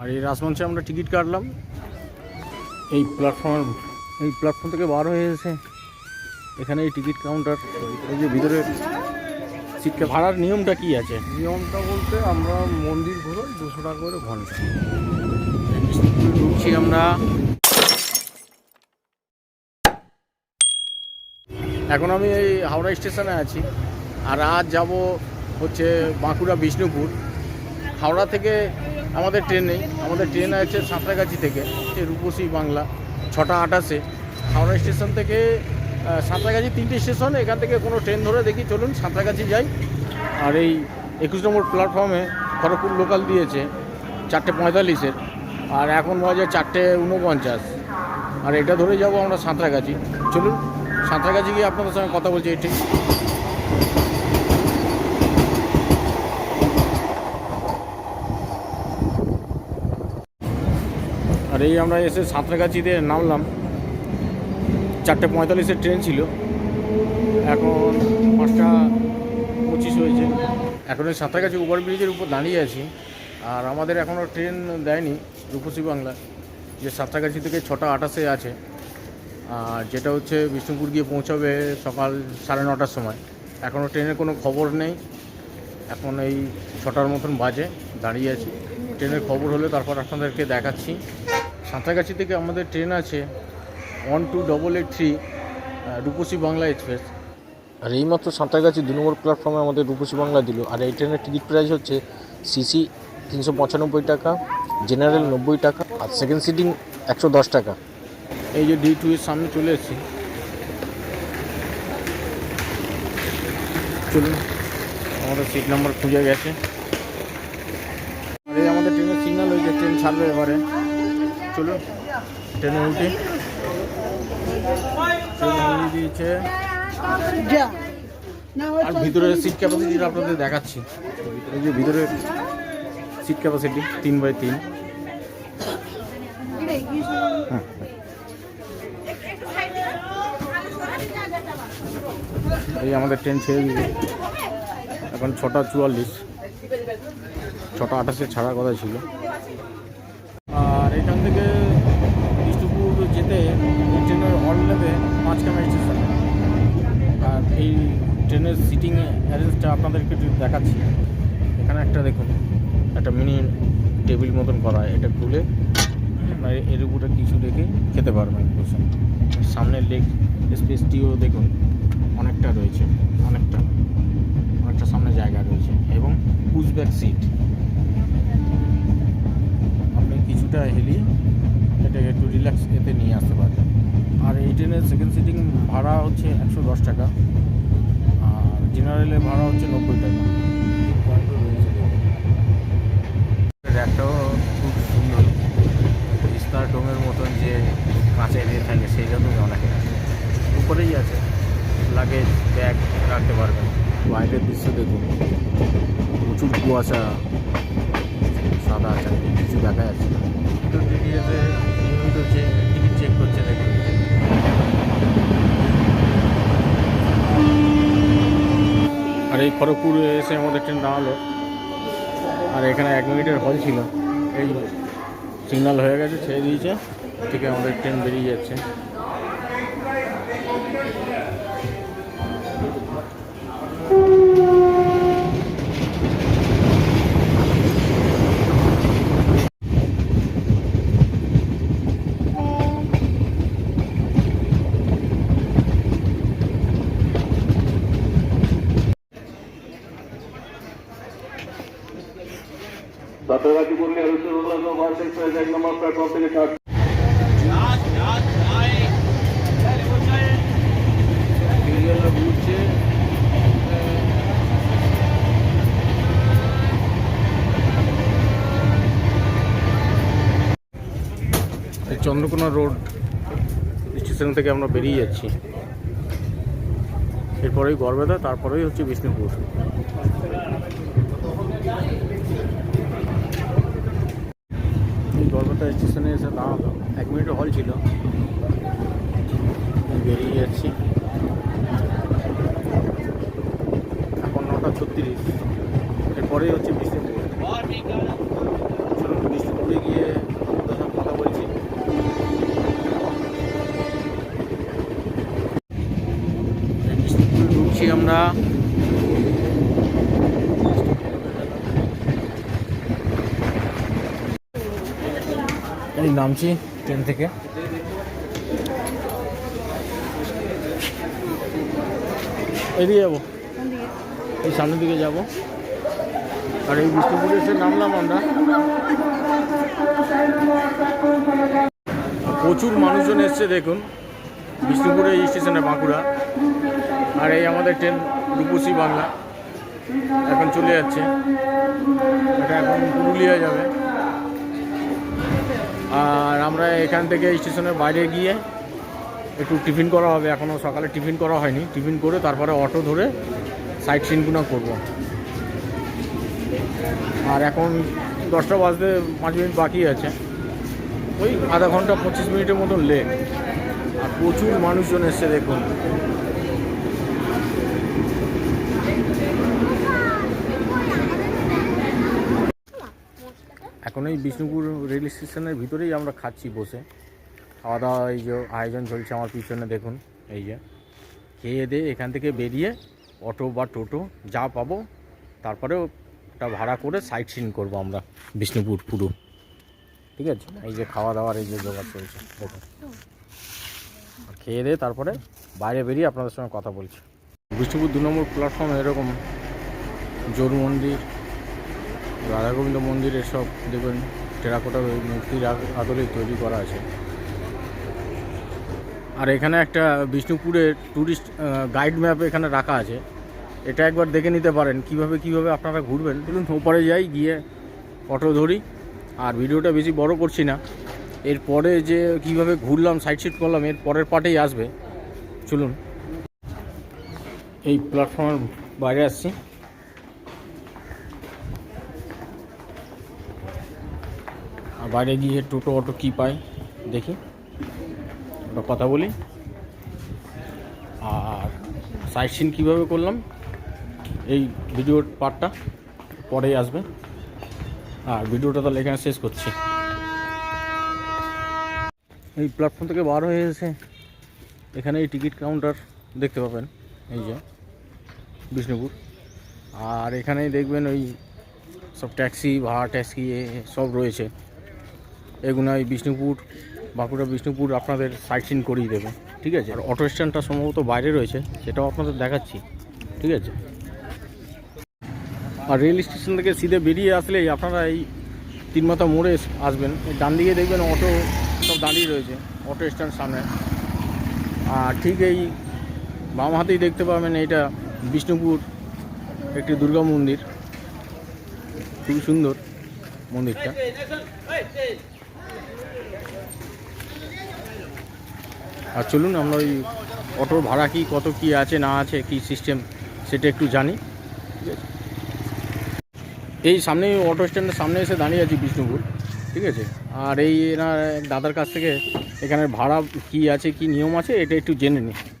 আর এই রাজমঞ্চে আমরা টিকিট কাটলাম। এই প্ল্যাটফর্ম এই প্ল্যাটফর্ম থেকে বার হয়ে এসে এখানে এই টিকিট কাউন্টার এই যে ভিতরে সিটকে ভাড়ার নিয়মটা কি আছে? নিয়মটা বলতে আমরা মন্দির ঘুরোই দুশো টাকা করে ঘণ্টা। ঢুকছি আমরা। এখন আমি এই হাওড়া স্টেশনে আছি। আর আজ যাব হচ্ছে বাঁকুড়া বিষ্ণুপুর। হাওড়া থেকে আমাদের ট্রেন নেই। আমাদের ট্রেন আছে সাঁতরাগাছি থেকে রূপসী বাংলা, ছটা আটাশে। হাওড়া স্টেশন থেকে সাঁতরাগাছি তিনটে স্টেশন, এখান থেকে কোনো ট্রেন ধরে দেখি চলুন সাঁতরাগাছি যাই। আর এই একুশ নম্বর প্ল্যাটফর্মে খড়গপুর লোকাল দিয়েছে, চারটে পঁয়তাল্লিশের। আর এখন বাজে চারটে উনপঞ্চাশ আর এটা ধরে যাব আমরা সাঁতরাগাছি। চলুন, সাঁতরাগাছি গিয়ে আপনাদের সঙ্গে কথা বলছি, এটি। আর এই আমরা এসে সাঁতরাগাছিতে নামলাম। চারটে পঁয়তাল্লিশের ট্রেন ছিল। এখন পাঁচটা পঁচিশ হয়েছে। এখন ওই সাঁতরাগাছি ওভারব্রিজের উপর দাঁড়িয়ে আছি। আর আমাদের এখনও ট্রেন দেয়নি রূপসী বাংলা, যে সাঁতরাগাছি থেকে ছটা আটাশে আছে। আর যেটা হচ্ছে বিষ্ণুপুর গিয়ে পৌঁছাবে সকাল সাড়ে নটার সময়। এখনও ট্রেনের কোনো খবর নেই। এখন এই ছটার মতন বাজে, দাঁড়িয়ে আছি। ট্রেনের খবর হলে তারপর আপনাদেরকে দেখাচ্ছি। সাঁতরাগাছি থেকে আমাদের ট্রেন আছে one two double eight three Rupasi Bangla express. আর এইমাত্র সাঁতরাগাছি দু নম্বর প্ল্যাটফর্মে আমাদের রূপসী বাংলা দিল। আর এই ট্রেনের টিকিট প্রাইস হচ্ছে সিসি তিনশো পঁচানব্বই টাকা জেনারেল নব্বই টাকা আর সেকেন্ড সিটিং একশো দশ টাকা। এই যে ডি টু এর সামনে চলে এসেছি। চলুন আমাদের সিট নাম্বার খুঁজে গেছে। আর এই আমাদের ট্রেনের সিগন্যাল হয়েছে ট্রেন ছাড়বে এবারে। চলুন ট্রেনে উঠি। দিয়েছে। আর ভিতরে সিট ক্যাপাসিটিটা আপনাদের দেখাচ্ছি। এই যে ভিতরে সিট ক্যাপাসিটি তিন বাই তিন। হ্যাঁ। এই আমাদের ট্রেন ছেড়ে দিল এখন ছটা চুয়াল্লিশ। ছটা আঠাশে ছাড়ার কথা ছিল। এখান থেকে বিষ্ণুপুর যেতে ট্রেনের হল নেবে পাঁচ ক্যামেরা স্টেশন আর এই ট্রেনের সিটিং অ্যারেঞ্জটা আপনাদেরকে দেখাচ্ছি। এখানে একটা দেখুন, একটা মিনি টেবিল মতন করা এটা খুলে আপনার এর উপরে কিছু রেখে খেতে পারবেন বসে। সামনের লেগ স্পেসটিও দেখুন, অনেকটা রয়েছে, অনেকটা অনেকটা সামনে জায়গা রয়েছে এবং পুশব্যাক সিট কিছুটা হেলিয়ে এটাকে একটু রিল্যাক্স এতে নিয়ে আসতে পারবেন আর এই ট্রেনের সেকেন্ড সিটিং ভাড়া হচ্ছে একশো দশ টাকা আর জেনারেলের ভাড়া হচ্ছে নব্বই টাকা। র্যাকটাও খুব সুন্দর ইস্তার ডোমের মতন যে কাঁচের এ থাকে সেই রকমই অনেক উপরেই আছে লাগেজ ব্যাগ রাখতে পারবেন। বাইরের দৃশ্য দেখুন। প্রচুর কুয়াশা খড়গপুরে এসে আমাদের ট্রেন দাঁড়াল। আর এখানে এক মিনিটের হল ছিল। এই সিগনাল হয়ে গেছে, ছেড়ে দিয়েছে। থেকে আমাদের ট্রেন বেরিয়ে যাচ্ছে। Thank Purnia Chandrakona road station থেকে আমরা বেরিয়ে যাচ্ছি। এরপরেই গড়বেদা তারপরেই হচ্ছে বিষ্ণুপুর। কলকাতা স্টেশনে এসে দাঁড়াল। এক মিনিট হল ছিল। বেরিয়ে যাচ্ছি। এখন নটা ছত্রিশ। এরপরেই হচ্ছে বিষ্ণুপুর। বিষ্ণুপুরে গিয়ে কথা বলছি। বিষ্ণুপুরে ঢুকছি আমরা। নামছি ট্রেন থেকে। এদিকে যাব। এই সামনের দিকে যাব। আর এই বিষ্ণুপুরে এসে নামলাম আমরা। প্রচুর মানুষজন এসছে দেখুন। বিষ্ণুপুরে এই স্টেশনে বাঁকুড়া। আর এই আমাদের ট্রেন রূপসী বাংলা। এখন চলে যাচ্ছে। এটা এখন পুরুলিয়া যাবে। আর আমরা এখান থেকে স্টেশনের বাইরে গিয়ে একটু টিফিন করা হবে। এখনও সকালে টিফিন করা হয়নি। টিফিন করে তারপরে অটো ধরে সাইট সিনগুলো করব। আর এখন দশটা বাজতে পাঁচ মিনিট বাকি আছে। ওই আধা ঘণ্টা পঁচিশ মিনিটের মতন লেট আর প্রচুর মানুষজন এসছে দেখুন। এখন এই বিষ্ণুপুর রেল স্টেশনের ভিতরেই আমরা খাচ্ছি বসে। খাওয়া দাওয়া এই যে আয়োজন চলছে আমার পিছনে, দেখুন, এই যে। খেয়ে দিয়ে এখান থেকে বেরিয়ে অটো বা টোটো যা পাবো তারপরে ওটা ভাড়া করে সাইট সিন করব আমরা বিষ্ণুপুর পুরো। ঠিক আছে? এই যে খাওয়া দাওয়ার এই যে জোগাড় চলছে, দেখুন। খেয়ে দিয়ে তারপরে বাইরে বেরিয়ে আপনাদের সঙ্গে কথা বলছি। বিষ্ণুপুর দু নম্বর প্ল্যাটফর্মে এরকম জোর মন্দির রাধা গোবিন্দ মন্দির এসব দেখবেন টেরাকোটার ওই মূর্তির আদলে তৈরি করা আছে। আর এখানে একটা বিষ্ণুপুরের ট্যুরিস্ট গাইড ম্যাপ এখানে রাখা আছে। এটা একবার দেখে নিতে পারেন, কীভাবে কীভাবে আপনারা ঘুরবেন। চলুন ওপারে যাই, গিয়ে অটো ধরি। আর ভিডিওটা বেশি বড় করছি না। এরপরে যে কীভাবে ঘুরলাম সাইড সিট করলাম, এর পরের পার্টেই আসবে। চলুন। এই প্ল্যাটফর্মের বাইরে আসছি। আর বাইরে গিয়ে টোটো অটো কী পাই দেখি। ওটা কথা বলি। আর সাইট সিন কীভাবে করলাম, এই ভিডিওর পার্টটা পরেই আসবে। আর ভিডিওটা তাহলে এখানে শেষ করছি। এই প্ল্যাটফর্ম থেকে বার হয়ে এসে এখানে এই টিকিট কাউন্টার দেখতে পাবেন, এই যে বিষ্ণুপুর। আর এখানেই দেখবেন ওই সব ট্যাক্সি ভাড়া ট্যাক্সি সব রয়েছে। এগুলো এই বিষ্ণুপুর, বাঁকুড়া, বিষ্ণুপুর আপনাদের সাইট সিন করিয়ে দেবে, ঠিক আছে? আর অটো স্ট্যান্ডটা সম্ভবত বাইরে রয়েছে, সেটাও আপনাদের দেখাচ্ছি, ঠিক আছে? আর রেল স্টেশন থেকে সিধে বেরিয়ে আসলেই আপনারা এই তিনমাথা মোড়ে আসবেন। ডান দিকে দেখবেন অটো সব দাঁড়িয়ে রয়েছে অটো স্ট্যান্ড সামনে। আর ঠিক এই বাম হাতেই দেখতে পাবেন এইটা বিষ্ণুপুর, একটি দুর্গা মন্দির। খুবই সুন্দর মন্দিরটা। আর চলুন আমরা ওই অটোর ভাড়া কি, কত কি আছে, না আছে, কি সিস্টেম সেটা একটু জানি। ঠিক আছে? এই সামনে অটো স্ট্যান্ডের সামনে এসে দাঁড়িয়ে আছি বিষ্ণুপুর, ঠিক আছে? আর এই এনার দাদার কাছ থেকে এখানে ভাড়া কি আছে, কি নিয়ম আছে, এটা একটু জেনে নিই।